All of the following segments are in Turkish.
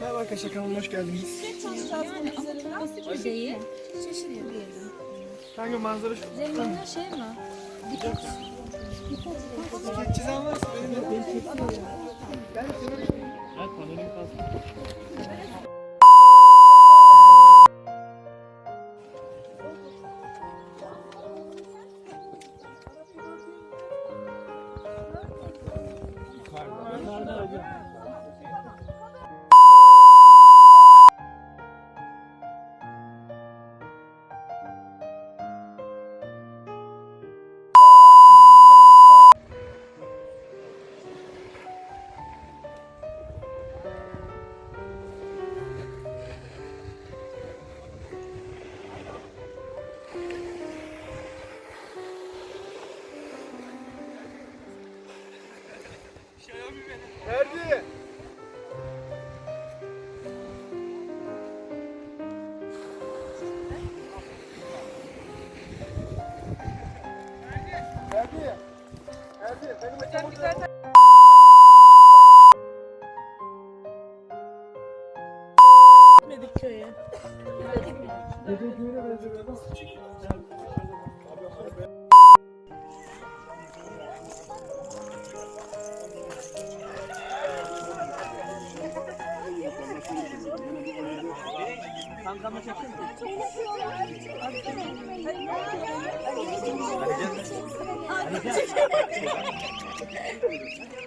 Merhaba arkadaşlar kanalıma hoş geldiniz. Yani ama basit bir değil. Şaşırıyor bir yerden. Kanka manzara şu. Zeminler şey mi? Dikkat. Dikkat çizen varsa benim de. Ben de Ferdi. Ferdi. Ferdi. Benim mekan burada. Gitmedik köye. Gece köyüne benziyor. Nasıl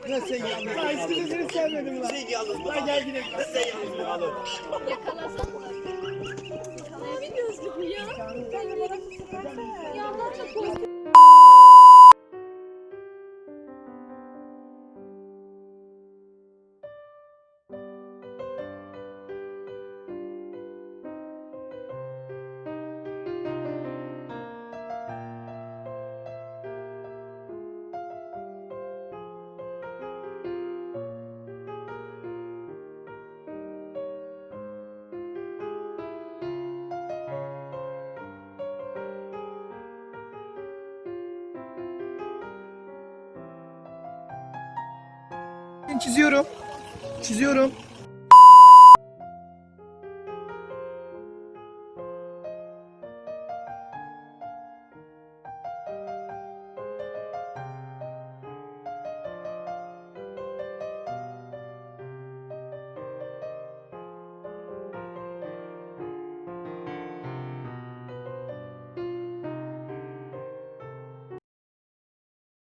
Ya sen yalnız. Ya ismini seni sevmedim lan. Sen yalnız. Lan gel gidelim. Sen yalnız. Alın. Yakalayabiliyoruz bu ya. Ya Allah çok korkuyorum. Çiziyorum. Çiziyorum.